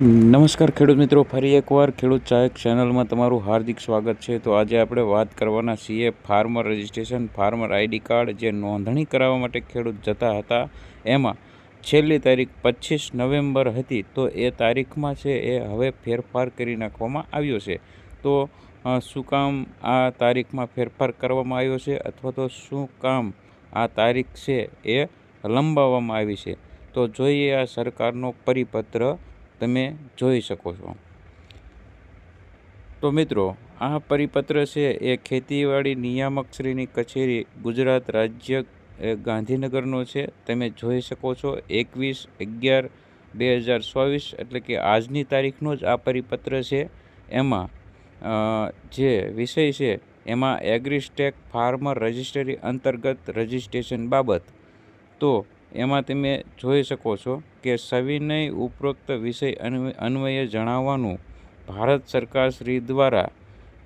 નમસ્કાર ખેડૂત મિત્રો, ફરી એકવાર ખેડૂત ચાયક ચેનલમાં તમારું હાર્દિક સ્વાગત છે. તો આજે આપણે વાત કરવાના છીએ farmer registration, farmer ID card જે નોંધણી કરાવવા માટે ખેડૂત જતા હતા. એમાં છેલ્લી તારીખ પચીસ નવેમ્બર હતી, તો એ તારીખમાં છે એ હવે ફેરફાર કરી નાખવામાં આવ્યો છે. તો શું કામ આ તારીખમાં ફેરફાર કરવામાં આવ્યો છે અથવા તો શું કામ આ તારીખ છે એ લંબાવવામાં આવી છે? તો જોઈએ આ સરકારનો પરિપત્ર તમે જોઈ શકો છો. તો મિત્રો, આ પરિપત્ર છે એ ખેતીવાડી નિયામક શ્રીની કચેરી ગુજરાત રાજ્ય ગાંધીનગરનો છે. તમે જોઈ શકો છો એકવીસ અગિયાર બે હજાર ચોવીસ એટલે કે આજની તારીખનો જ આ પરિપત્ર છે. એમાં જે વિષય છે એમાં એગ્રીસ્ટેક ફાર્મર રજિસ્ટ્રી અંતર્ગત રજિસ્ટ્રેશન બાબત. તો એમાં તમે જોઈ શકો છો કે સવિનય ઉપરોક્ત વિષય અન્વ- અન્વયે જણાવવાનું ભારત સરકાર શ્રી દ્વારા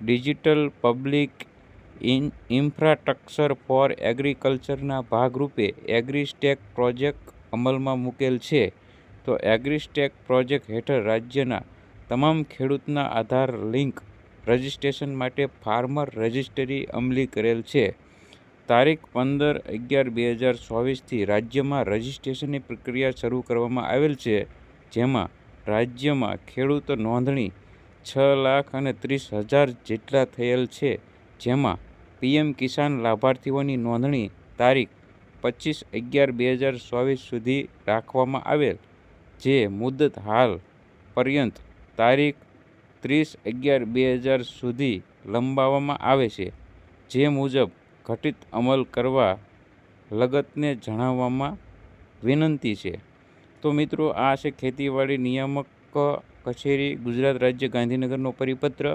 digital public in, infrastructure for એગ્રીકલ્ચરના ભાગરૂપે એગ્રીસ્ટેક પ્રોજેક્ટ અમલમાં મૂકેલ છે. તો એગ્રીસ્ટેક પ્રોજેક્ટ હેઠળ રાજ્યના તમામ ખેડૂતના આધાર લિંક રજિસ્ટ્રેશન માટે ફાર્મર રજિસ્ટ્રી અમલી કરેલ છે. તારીખ પંદર અગિયાર બે હજાર ચોવીસથી રાજ્યમાં રજિસ્ટ્રેશનની પ્રક્રિયા શરૂ કરવામાં આવેલ છે, જેમાં રાજ્યમાં ખેડૂત નોંધણી છ લાખ અને ત્રીસ હજાર જેટલા થયેલ છે, જેમાં પીએમ કિસાન લાભાર્થીઓની નોંધણી તારીખ પચીસ અગિયાર બે હજાર ચોવીસ સુધી રાખવામાં આવેલ, જે મુદત હાલ પર્યંત તારીખ ત્રીસ અગિયાર બે હજાર સુધી લંબાવવામાં આવે છે, જે મુજબ ઘટિત અમલ કરવા લગતને જણાવવામાં વિનંતી છે. તો મિત્રો, આ છે ખેતીવાડી નિયામક કચેરી ગુજરાત રાજ્ય ગાંધીનગરનો પરિપત્ર.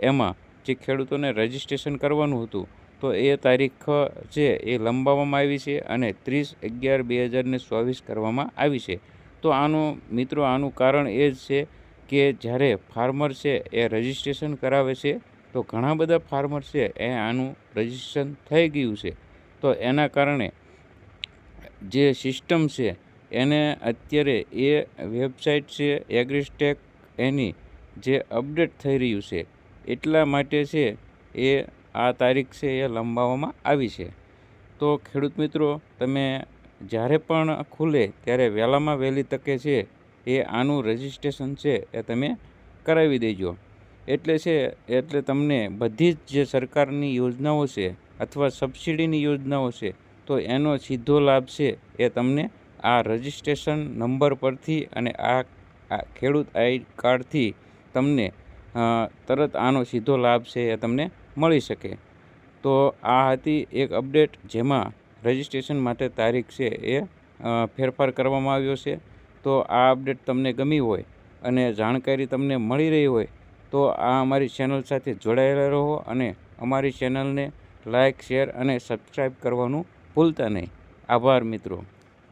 એમાં જે ખેડૂતોને રજિસ્ટ્રેશન કરવાનું હતું, તો એ તારીખ છે એ લંબાવવામાં આવી છે અને ત્રીસ અગિયાર બે હજારને ચોવીસ કરવામાં આવી છે. તો આનું, મિત્રો, આનું કારણ એ જ છે કે જ્યારે ફાર્મર છે એ રજિસ્ટ્રેશન કરાવે છે, તો ઘણા બધા ફાર્મર છે એ આનું રજિસ્ટ્રેશન થઈ ગયું છે. તો એના કારણે જે સિસ્ટમ છે, એને અત્યારે એ વેબસાઇટ છે, એગ્રીસ્ટેક, એની જે અપડેટ થઈ રહ્યું છે, એટલા માટે છે, એ આ તારીખ છે, એ લંબાવવામાં આવી છે. તો ખેડૂત મિત્રો, તમે જ્યારે પણ ખુલે ત્યારે વહેલામાં વહેલી તકે છે, એ આનું રજિસ્ટ્રેશન છે, એ તમે કરાવી દેજો. એટલે છે, એટલે તમને બધી જ જે સરકારની યોજનાઓ છે અથવા સબસિડીની યોજનાઓ છે, તો એનો સીધો લાભ છે એ તમને આ રજિસ્ટ્રેશન નંબર પરથી અને આ ખેડૂત આઈ કાર્ડથી તમને તરત આનો સીધો લાભ છે એ તમને મળી શકે. તો આ હતી એક અપડેટ જેમાં રજિસ્ટ્રેશન માટે તારીખ છે એ ફેરફાર કરવામાં આવ્યો છે. તો આ અપડેટ તમને ગમી હોય અને જાણકારી તમને મળી રહી હોય તો આ અમારી ચેનલ સાથે જોડાયેલા રહો અને અમારી ચેનલને લાઇક શેર અને સબસ્ક્રાઈબ કરવાનું ભૂલતા નહીં. આભાર મિત્રો.